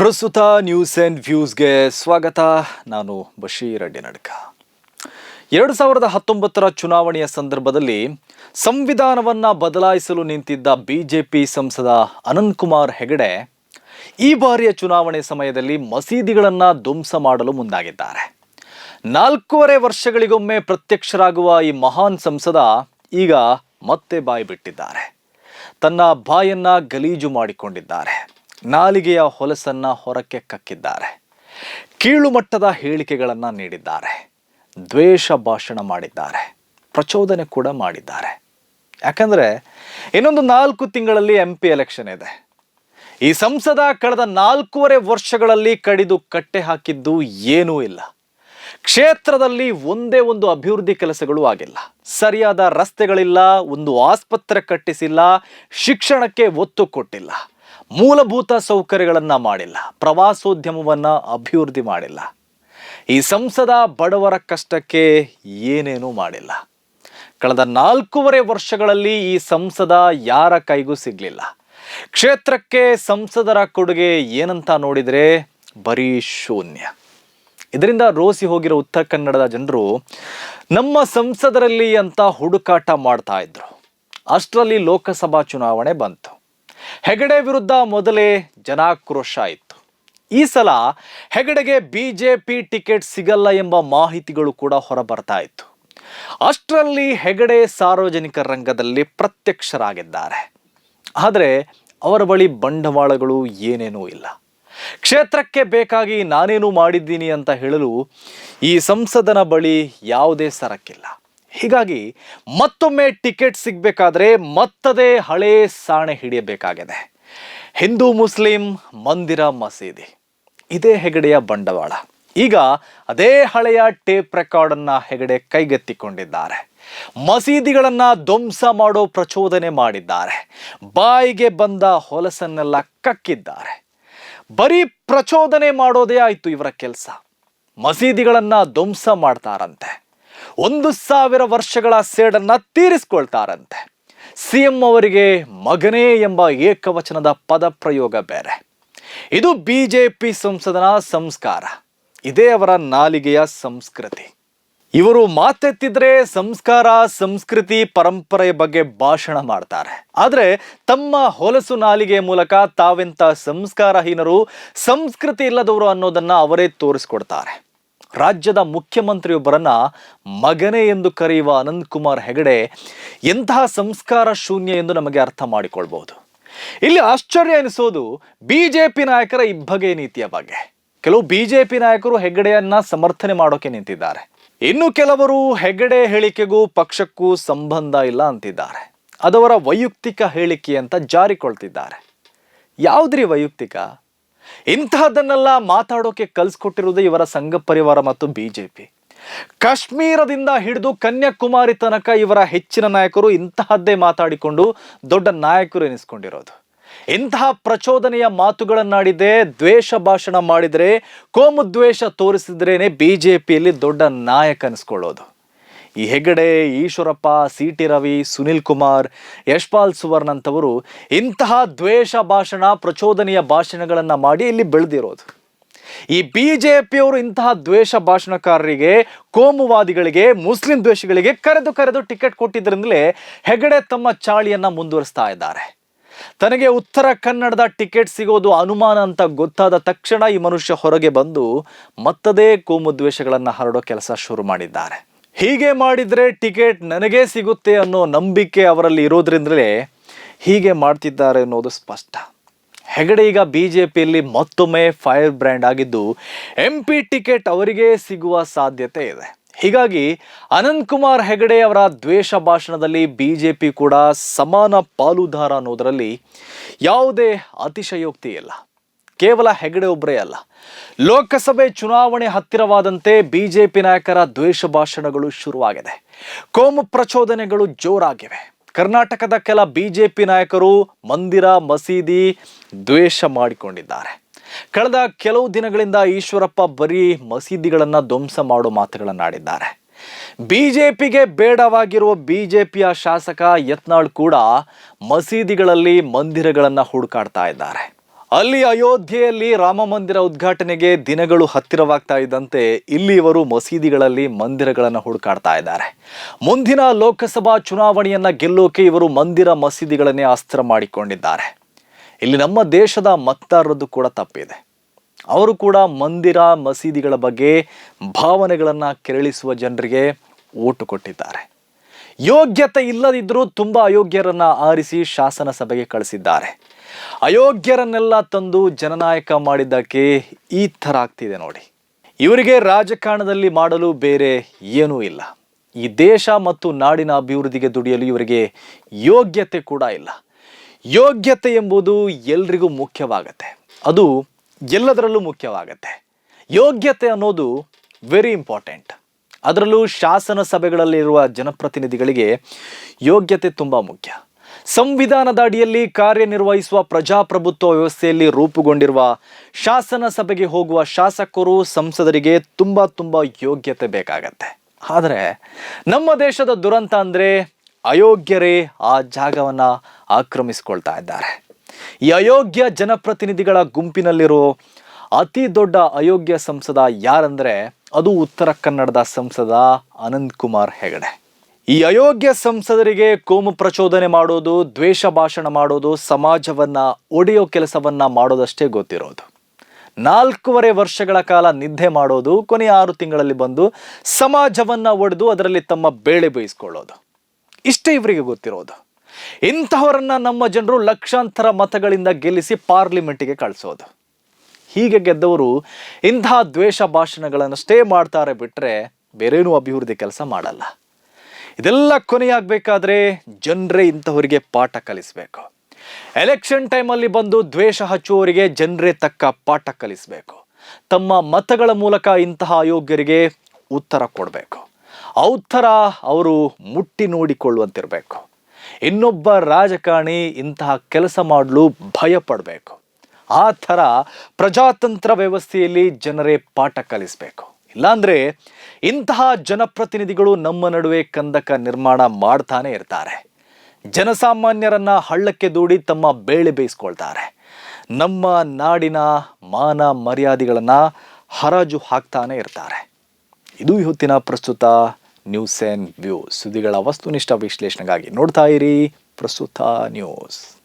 ಪ್ರಸ್ತುತ news and ವ್ಯೂಸ್ಗೆ ಸ್ವಾಗತ. ನಾನು ಬಶೀರ್ ಅಡ್ಡಿ ನಡ್ಕ ಎರಡು ಸಾವಿರದ ಹತ್ತೊಂಬತ್ತರ ಚುನಾವಣೆಯ ಸಂದರ್ಭದಲ್ಲಿ ಸಂವಿಧಾನವನ್ನು ಬದಲಾಯಿಸಲು ನಿಂತಿದ್ದ ಬಿಜೆಪಿ ಸಂಸದ ಅನಂತಕುಮಾರ್ ಹೆಗಡೆ ಈ ಬಾರಿಯ ಚುನಾವಣೆ ಸಮಯದಲ್ಲಿ ಮಸೀದಿಗಳನ್ನು ಧ್ವಂಸ ಮಾಡಲು ಮುಂದಾಗಿದ್ದಾರೆ. ನಾಲ್ಕೂವರೆ ವರ್ಷಗಳಿಗೊಮ್ಮೆ ಪ್ರತ್ಯಕ್ಷರಾಗುವ ಈ ಮಹಾನ್ ಸಂಸದ ಈಗ ಮತ್ತೆ ಬಾಯಿ ಬಿಟ್ಟಿದ್ದಾರೆ. ತನ್ನ ಬಾಯನ್ನ ಗಲೀಜು ಮಾಡಿಕೊಂಡಿದ್ದಾರೆ. ನಾಲಿಗೆಯ ಹೊಲಸನ್ನು ಹೊರಕ್ಕೆ ಕಕ್ಕಿದ್ದಾರೆ. ಕೀಳುಮಟ್ಟದ ಹೇಳಿಕೆಗಳನ್ನು ನೀಡಿದ್ದಾರೆ. ದ್ವೇಷ ಭಾಷಣ ಮಾಡಿದ್ದಾರೆ. ಪ್ರಚೋದನೆ ಕೂಡ ಮಾಡಿದ್ದಾರೆ. ಯಾಕಂದರೆ ಇನ್ನೊಂದು ನಾಲ್ಕು ತಿಂಗಳಲ್ಲಿ ಎಂ ಪಿ ಎಲೆಕ್ಷನ್ ಇದೆ. ಈ ಸಂಸದ ಕಳೆದ ನಾಲ್ಕೂವರೆ ವರ್ಷಗಳಲ್ಲಿ ಕಡಿದು ಕಟ್ಟೆ ಹಾಕಿದ್ದು ಏನೂ ಇಲ್ಲ. ಕ್ಷೇತ್ರದಲ್ಲಿ ಒಂದೇ ಒಂದು ಅಭಿವೃದ್ಧಿ ಕೆಲಸಗಳು ಆಗಿಲ್ಲ. ಸರಿಯಾದ ರಸ್ತೆಗಳಿಲ್ಲ, ಒಂದು ಆಸ್ಪತ್ರೆ ಕಟ್ಟಿಸಿಲ್ಲ, ಶಿಕ್ಷಣಕ್ಕೆ ಒತ್ತು ಕೊಟ್ಟಿಲ್ಲ. ಮೂಲಭೂತ ಸೌಕರ್ಯಗಳನ್ನು ಮಾಡಿಲ್ಲ, ಪ್ರವಾಸೋದ್ಯಮವನ್ನು ಅಭಿವೃದ್ಧಿ ಮಾಡಿಲ್ಲ. ಈ ಸಂಸದ ಬಡವರ ಕಷ್ಟಕ್ಕೆ ಏನೇನೂ ಮಾಡಿಲ್ಲ. ಕಳೆದ ನಾಲ್ಕೂವರೆ ವರ್ಷಗಳಲ್ಲಿ ಈ ಸಂಸದ ಯಾರ ಕೈಗೂ ಸಿಗಲಿಲ್ಲ. ಕ್ಷೇತ್ರಕ್ಕೆ ಸಂಸದರ ಕೊಡುಗೆ ಏನಂತ ನೋಡಿದರೆ ಬರೀ ಶೂನ್ಯ. ಇದರಿಂದ ರೋಸಿ ಹೋಗಿರೋ ಉತ್ತರ ಕನ್ನಡದ ಜನರು, ನಮ್ಮ ಸಂಸದರಲ್ಲಿ ಅಂತ ಹುಡುಕಾಟ ಮಾಡ್ತಾ ಇದ್ರು. ಅಷ್ಟರಲ್ಲಿ ಲೋಕಸಭಾ ಚುನಾವಣೆ ಬಂತು. ಹೆಗಡೆ ವಿರುದ್ಧ ಮೊದಲೇ ಜನಾಕ್ರೋಶ ಇತ್ತು. ಈ ಸಲ ಹೆಗಡೆಗೆ ಬಿ ಜೆ ಪಿ ಟಿಕೆಟ್ ಸಿಗಲ್ಲ ಎಂಬ ಮಾಹಿತಿಗಳು ಕೂಡ ಹೊರಬರ್ತಾ ಇತ್ತು. ಅಷ್ಟರಲ್ಲಿ ಹೆಗಡೆ ಸಾರ್ವಜನಿಕ ರಂಗದಲ್ಲಿ ಪ್ರತ್ಯಕ್ಷರಾಗಿದ್ದಾರೆ. ಆದರೆ ಅವರ ಬಳಿ ಬಂಡವಾಳಗಳು ಏನೇನೂ ಇಲ್ಲ. ಕ್ಷೇತ್ರಕ್ಕೆ ಬೇಕಾಗಿ ನಾನೇನು ಮಾಡಿದ್ದೀನಿ ಅಂತ ಹೇಳಲು ಈ ಸಂಸದನ ಬಳಿ ಯಾವುದೇ ಸರಕ್ಕಿಲ್ಲ ಹೀಗಾಗಿ ಮತ್ತೊಮ್ಮೆ ಟಿಕೆಟ್ ಸಿಗಬೇಕಾದ್ರೆ ಮತ್ತದೇ ಹಳೇ ಸಾಣೆ ಹಿಡಿಯಬೇಕಾಗಿದೆ. ಹಿಂದೂ ಮುಸ್ಲಿಂ ಮಂದಿರ ಮಸೀದಿ. ಇದೇ ಹೆಗಡೆಯ ಬಂಡವಾಳ. ಈಗ ಅದೇ ಹಳೆಯ ಟೇಪ್ ರೆಕಾರ್ಡನ್ನು ಹೆಗಡೆ ಕೈಗೆತ್ತಿಕೊಂಡಿದ್ದಾರೆ. ಮಸೀದಿಗಳನ್ನು ಧ್ವಂಸ ಮಾಡೋ ಪ್ರಚೋದನೆ ಮಾಡಿದ್ದಾರೆ. ಬಾಯಿಗೆ ಬಂದ ಹೊಲಸನ್ನೆಲ್ಲ ಕಕ್ಕಿದ್ದಾರೆ. ಬರೀ ಪ್ರಚೋದನೆ ಮಾಡೋದೇ ಆಯಿತು ಇವರ ಕೆಲಸ. ಮಸೀದಿಗಳನ್ನು ಧ್ವಂಸ ಮಾಡ್ತಾರಂತೆ. ಒಂದು ಸಾವಿರ ವರ್ಷಗಳ ಸೇಡನ್ನ ತೀರಿಸ್ಕೊಳ್ತಾರಂತೆ. ಸಿ ಎಂ ಅವರಿಗೆ ಮಗನೇ ಎಂಬ ಏಕವಚನದ ಪದ ಪ್ರಯೋಗ ಬೇರೆ. ಇದು ಬಿ ಜೆ ಪಿ ಸಂಸದನ ಸಂಸ್ಕಾರ. ಇದೇ ಅವರ ನಾಲಿಗೆಯ ಸಂಸ್ಕೃತಿ. ಇವರು ಮಾತೆತ್ತಿದ್ರೆ ಸಂಸ್ಕಾರ, ಸಂಸ್ಕೃತಿ ಪರಂಪರೆಯ ಬಗ್ಗೆ ಭಾಷಣ ಮಾಡ್ತಾರೆ. ಆದ್ರೆ ತಮ್ಮ ಹೊಲಸು ನಾಲಿಗೆ ಮೂಲಕ ತಾವೆಂತ ಸಂಸ್ಕಾರಹೀನರು ಸಂಸ್ಕೃತಿ ಇಲ್ಲದವರು ಅನ್ನೋದನ್ನ ಅವರೇ ತೋರಿಸ್ಕೊಡ್ತಾರೆ. ರಾಜ್ಯದ ಮುಖ್ಯಮಂತ್ರಿಯೊಬ್ಬರನ್ನ ಮಗನೇ ಎಂದು ಕರೆಯುವ ಅನಂತಕುಮಾರ್ ಹೆಗಡೆ ಎಂತಹ ಸಂಸ್ಕಾರ ಶೂನ್ಯ ಎಂದು ನಮಗೆ ಅರ್ಥ ಮಾಡಿಕೊಳ್ಬಹುದು. ಇಲ್ಲಿ ಆಶ್ಚರ್ಯ ಎನಿಸೋದು ಬಿಜೆಪಿ ನಾಯಕರ ಇಬ್ಬಗೆ ನೀತಿಯ ಬಗ್ಗೆ. ಕೆಲವು ಬಿಜೆಪಿ ನಾಯಕರು ಹೆಗಡೆಯನ್ನ ಸಮರ್ಥನೆ ಮಾಡೋಕೆ ನಿಂತಿದ್ದಾರೆ. ಇನ್ನು ಕೆಲವರು ಹೆಗಡೆ ಹೇಳಿಕೆಗೂ ಪಕ್ಷಕ್ಕೂ ಸಂಬಂಧ ಇಲ್ಲ ಅಂತಿದ್ದಾರೆ. ಅದವರ ವೈಯಕ್ತಿಕ ಹೇಳಿಕೆ ಅಂತ ಜಾರಿಕೊಳ್ತಿದ್ದಾರೆ. ಯಾವುದ್ರಿ ವೈಯಕ್ತಿಕ? ಇಂತಹದ್ದನ್ನೆಲ್ಲ ಮಾತಾಡೋಕೆ ಕಲ್ಸ್ಕೊಟ್ಟಿರುವುದು ಇವರ ಸಂಘ ಪರಿವಾರ ಮತ್ತು ಬಿಜೆಪಿ. ಕಾಶ್ಮೀರದಿಂದ ಹಿಡಿದು ಕನ್ಯಾಕುಮಾರಿ ತನಕ ಇವರ ಹೆಚ್ಚಿನ ನಾಯಕರು ಇಂತಹದ್ದೇ ಮಾತಾಡಿಕೊಂಡು ದೊಡ್ಡ ನಾಯಕರು ಎನಿಸ್ಕೊಂಡಿರೋದು. ಇಂತಹ ಪ್ರಚೋದನೆಯ ಮಾತುಗಳನ್ನಾಡಿದೆ ದ್ವೇಷ ಭಾಷಣ ಮಾಡಿದರೆ ಕೋಮು ದ್ವೇಷ ತೋರಿಸಿದ್ರೇನೆ ಬಿಜೆಪಿಯಲ್ಲಿ ದೊಡ್ಡ ನಾಯಕ ಅನಿಸ್ಕೊಳ್ಳೋದು ಈ ಹೆಗಡೆ ಈಶ್ವರಪ್ಪ ಸಿ ಟಿ ರವಿ, ಸುನಿಲ್ ಕುಮಾರ್, ಯಶ್ಪಾಲ್ ಸುವರ್ಣ ಅಂತವರು ಇಂತಹ ದ್ವೇಷ ಭಾಷಣ, ಪ್ರಚೋದನೆಯ ಭಾಷಣಗಳನ್ನು ಮಾಡಿ ಇಲ್ಲಿ ಬೆಳೆದಿರೋದು. ಈ ಬಿ ಜೆ ಪಿಯವರು ಇಂತಹ ದ್ವೇಷ ಭಾಷಣಕಾರರಿಗೆ, ಕೋಮುವಾದಿಗಳಿಗೆ, ಮುಸ್ಲಿಂ ದ್ವೇಷಗಳಿಗೆ ಕರೆದು ಕರೆದು ಟಿಕೆಟ್ ಕೊಟ್ಟಿದ್ದರಿಂದಲೇ ಹೆಗಡೆ ತಮ್ಮ ಚಾಳಿಯನ್ನು ಮುಂದುವರಿಸ್ತಾ ಇದ್ದಾರೆ. ತನಗೆ ಉತ್ತರ ಕನ್ನಡದ ಟಿಕೆಟ್ ಸಿಗೋದು ಅನುಮಾನ ಅಂತ ಗೊತ್ತಾದ ತಕ್ಷಣ ಈ ಮನುಷ್ಯ ಹೊರಗೆ ಬಂದು ಮತ್ತದೇ ಕೋಮು ದ್ವೇಷಗಳನ್ನು ಹರಡೋ ಕೆಲಸ ಶುರು ಮಾಡಿದ್ದಾರೆ. ಹೀಗೆ ಮಾಡಿದರೆ ಟಿಕೆಟ್ ನನಗೇ ಸಿಗುತ್ತೆ ಅನ್ನೋ ನಂಬಿಕೆ ಅವರಲ್ಲಿ ಇರೋದ್ರಿಂದಲೇ ಹೀಗೆ ಮಾಡ್ತಿದ್ದಾರೆ ಅನ್ನೋದು ಸ್ಪಷ್ಟ. ಹೆಗಡೆ ಈಗ ಬಿ ಜೆ ಪಿಯಲ್ಲಿ ಮತ್ತೊಮ್ಮೆ ಫೈರ್ ಬ್ರ್ಯಾಂಡ್ ಆಗಿದ್ದು ಎಂ ಪಿ ಟಿಕೆಟ್ ಅವರಿಗೆ ಸಿಗುವ ಸಾಧ್ಯತೆ ಇದೆ. ಹೀಗಾಗಿ ಅನಂತಕುಮಾರ್ ಹೆಗಡೆ ಅವರ ದ್ವೇಷ ಭಾಷಣದಲ್ಲಿ ಬಿ ಜೆ ಪಿ ಕೂಡ ಸಮಾನ ಪಾಲುದಾರ ಅನ್ನೋದರಲ್ಲಿ ಯಾವುದೇ ಅತಿಶಯೋಕ್ತಿ ಇಲ್ಲ. ಕೇವಲ ಹೆಗಡೆ ಒಬ್ಬರೇ ಅಲ್ಲ. ಲೋಕಸಭೆ ಚುನಾವಣೆ ಹತ್ತಿರವಾದಂತೆ ಬಿಜೆಪಿ ನಾಯಕರ ದ್ವೇಷ ಭಾಷಣಗಳು ಶುರುವಾಗಿದೆ. ಕೋಮು ಪ್ರಚೋದನೆಗಳು ಜೋರಾಗಿವೆ. ಕರ್ನಾಟಕದ ಕೆಲ ಬಿಜೆಪಿ ನಾಯಕರು ಮಂದಿರ, ಮಸೀದಿ ದ್ವೇಷ ಮಾಡಿಕೊಂಡಿದ್ದಾರೆ. ಕಳೆದ ಕೆಲವು ದಿನಗಳಿಂದ ಈಶ್ವರಪ್ಪ ಬರೀ ಮಸೀದಿಗಳನ್ನು ಧ್ವಂಸ ಮಾಡೋ ಮಾತುಗಳನ್ನಾಡಿದ್ದಾರೆ ಬಿಜೆಪಿಗೆ ಬೇಡವಾಗಿರುವ ಬಿಜೆಪಿಯ ಶಾಸಕ ಯತ್ನಾಳ್ ಕೂಡ ಮಸೀದಿಗಳಲ್ಲಿ ಮಂದಿರಗಳನ್ನು ಹುಡುಕಾಡ್ತಾ ಇದ್ದಾರೆ. ಅಲ್ಲಿ ಅಯೋಧ್ಯೆಯಲ್ಲಿ ರಾಮ ಮಂದಿರ ಉದ್ಘಾಟನೆಗೆ ದಿನಗಳು ಹತ್ತಿರವಾಗ್ತಾ ಇದ್ದಂತೆ ಇಲ್ಲಿ ಇವರು ಮಸೀದಿಗಳಲ್ಲಿ ಮಂದಿರಗಳನ್ನು ಹುಡುಕಾಡ್ತಾ ಇದ್ದಾರೆ. ಮುಂದಿನ ಲೋಕಸಭಾ ಚುನಾವಣೆಯನ್ನ ಗೆಲ್ಲೋಕೆ ಇವರು ಮಂದಿರ ಮಸೀದಿಗಳನ್ನೇ ಅಸ್ತ್ರ ಮಾಡಿಕೊಂಡಿದ್ದಾರೆ. ಇಲ್ಲಿ ನಮ್ಮ ದೇಶದ ಮತದಾರರದ್ದು ಕೂಡ ತಪ್ಪಿದೆ. ಅವರು ಕೂಡ ಮಂದಿರ ಮಸೀದಿಗಳ ಬಗ್ಗೆ ಭಾವನೆಗಳನ್ನು ಕೆರಳಿಸುವ ಜನರಿಗೆ ಓಟು ಕೊಟ್ಟಿದ್ದಾರೆ. ಯೋಗ್ಯತೆ ಇಲ್ಲದಿದ್ದರೂ ತುಂಬ ಅಯೋಗ್ಯರನ್ನು ಆರಿಸಿ ಶಾಸನ ಸಭೆಗೆ ಕಳಿಸಿದ್ದಾರೆ. ಅಯೋಗ್ಯರನ್ನೆಲ್ಲ ತಂದು ಜನನಾಯಕ ಮಾಡಿದ್ದಕ್ಕೆ ಈ ಥರ ಆಗ್ತಿದೆ ನೋಡಿ. ಇವರಿಗೆ ರಾಜಕಾರಣದಲ್ಲಿ ಮಾಡಲು ಬೇರೆ ಏನೂ ಇಲ್ಲ. ಈ ದೇಶ ಮತ್ತು ನಾಡಿನ ಅಭಿವೃದ್ಧಿಗೆ ದುಡಿಯಲು ಇವರಿಗೆ ಯೋಗ್ಯತೆ ಕೂಡ ಇಲ್ಲ. ಯೋಗ್ಯತೆ ಎಂಬುದು ಎಲ್ರಿಗೂ ಮುಖ್ಯವಾಗತ್ತೆ. ಅದು ಎಲ್ಲದರಲ್ಲೂ ಮುಖ್ಯವಾಗತ್ತೆ. ಯೋಗ್ಯತೆ ಅನ್ನೋದು ವೆರಿ ಇಂಪಾರ್ಟೆಂಟ್ ಅದರಲ್ಲೂ ಶಾಸನ ಸಭೆಗಳಲ್ಲಿರುವ ಜನಪ್ರತಿನಿಧಿಗಳಿಗೆ ಯೋಗ್ಯತೆ ತುಂಬ ಮುಖ್ಯ. ಸಂವಿಧಾನದ ಅಡಿಯಲ್ಲಿ ಕಾರ್ಯನಿರ್ವಹಿಸುವ ಪ್ರಜಾಪ್ರಭುತ್ವ ವ್ಯವಸ್ಥೆಯಲ್ಲಿ ರೂಪುಗೊಂಡಿರುವ ಶಾಸನ ಸಭೆಗೆ ಹೋಗುವ ಶಾಸಕರು ಸಂಸದರಿಗೆ ತುಂಬ ತುಂಬ ಯೋಗ್ಯತೆ ಬೇಕಾಗತ್ತೆ. ಆದರೆ ನಮ್ಮ ದೇಶದ ದುರಂತ ಅಂದರೆ ಅಯೋಗ್ಯರೇ ಆ ಜಾಗವನ್ನು ಆಕ್ರಮಿಸಿಕೊಳ್ತಾ ಇದ್ದಾರೆ. ಈ ಅಯೋಗ್ಯ ಜನಪ್ರತಿನಿಧಿಗಳ ಗುಂಪಿನಲ್ಲಿರೋ ಅತಿ ದೊಡ್ಡ ಅಯೋಗ್ಯ ಸಂಸದ ಯಾರಂದರೆ ಅದು ಉತ್ತರ ಕನ್ನಡದ ಸಂಸದ ಅನಂತ್ ಕುಮಾರ್ ಹೆಗಡೆ. ಈ ಅಯೋಗ್ಯ ಸಂಸದರಿಗೆ ಕೋಮು ಪ್ರಚೋದನೆ ಮಾಡೋದು, ದ್ವೇಷ ಭಾಷಣ ಮಾಡೋದು, ಸಮಾಜವನ್ನ ಒಡೆಯೋ ಕೆಲಸವನ್ನ ಮಾಡೋದಷ್ಟೇ ಗೊತ್ತಿರೋದು. ನಾಲ್ಕೂವರೆ ವರ್ಷಗಳ ಕಾಲ ನಿದ್ದೆ ಮಾಡೋದು, ಕೊನೆಯ ಆರು ತಿಂಗಳಲ್ಲಿ ಬಂದು ಸಮಾಜವನ್ನ ಒಡೆದು ಅದರಲ್ಲಿ ತಮ್ಮ ಬೇಳೆ ಬೇಯಿಸ್ಕೊಳ್ಳೋದು. ಇಷ್ಟೇ ಇವರಿಗೆ ಗೊತ್ತಿರೋದು. ಇಂಥವರನ್ನ ನಮ್ಮ ಜನರು ಲಕ್ಷಾಂತರ ಮತಗಳಿಂದ ಗೆಲ್ಲಿಸಿ ಪಾರ್ಲಿಮೆಂಟಿಗೆ ಕಳಿಸೋದು. ಹೀಗೆ ಗೆದ್ದವರು ಇಂತಹ ದ್ವೇಷ ಭಾಷಣಗಳನ್ನಷ್ಟೇ ಮಾಡ್ತಾರೆ ಬಿಟ್ಟರೆ ಬೇರೇನೂ ಅಭಿವೃದ್ಧಿ ಕೆಲಸ ಮಾಡಲ್ಲ. ಇದೆಲ್ಲ ಕೊನೆಯಾಗಬೇಕಾದ್ರೆ ಜನರೇ ಇಂಥವರಿಗೆ ಪಾಠ ಕಲಿಸಬೇಕು. ಎಲೆಕ್ಷನ್ ಟೈಮಲ್ಲಿ ಬಂದು ದ್ವೇಷ ಹಚ್ಚುವವರಿಗೆ ಜನರೇ ತಕ್ಕ ಪಾಠ ಕಲಿಸಬೇಕು. ತಮ್ಮ ಮತಗಳ ಮೂಲಕ ಇಂತಹ ಅಯೋಗ್ಯರಿಗೆ ಉತ್ತರ ಕೊಡಬೇಕು. ಆ ಅವರು ಮುಟ್ಟಿ ನೋಡಿಕೊಳ್ಳುವಂತಿರಬೇಕು. ಇನ್ನೊಬ್ಬ ರಾಜಕಾರಣಿ ಇಂತಹ ಕೆಲಸ ಮಾಡಲು ಭಯ ಪಡಬೇಕು. ಆ ಥರ ಪ್ರಜಾತಂತ್ರ ವ್ಯವಸ್ಥೆಯಲ್ಲಿ ಜನರೇ ಪಾಠ ಕಲಿಸಬೇಕು. ಇಲ್ಲಾಂದ್ರೆ ಇಂತಹ ಜನಪ್ರತಿನಿಧಿಗಳು ನಮ್ಮ ನಡುವೆ ಕಂದಕ ನಿರ್ಮಾಣ ಮಾಡ್ತಾನೆ ಇರ್ತಾರೆ. ಜನಸಾಮಾನ್ಯರನ್ನ ಹಳ್ಳಕ್ಕೆ ದೂಡಿ ತಮ್ಮ ಬೇಳೆ ಬೇಯಿಸ್ಕೊಳ್ತಾರೆ. ನಮ್ಮ ನಾಡಿನ ಮಾನ ಮರ್ಯಾದೆಗಳನ್ನು ಹರಾಜು ಹಾಕ್ತಾನೆ ಇರ್ತಾರೆ. ಇದು ಇವತ್ತಿನ ಪ್ರಸ್ತುತ ನ್ಯೂಸ್ ಆ್ಯಂಡ್ ವ್ಯೂ ಸುದ್ದಿಗಳ ವಸ್ತುನಿಷ್ಠ ವಿಶ್ಲೇಷಣೆಗಾಗಿ ನೋಡ್ತಾ ಇರಿ ಪ್ರಸ್ತುತ ನ್ಯೂಸ್.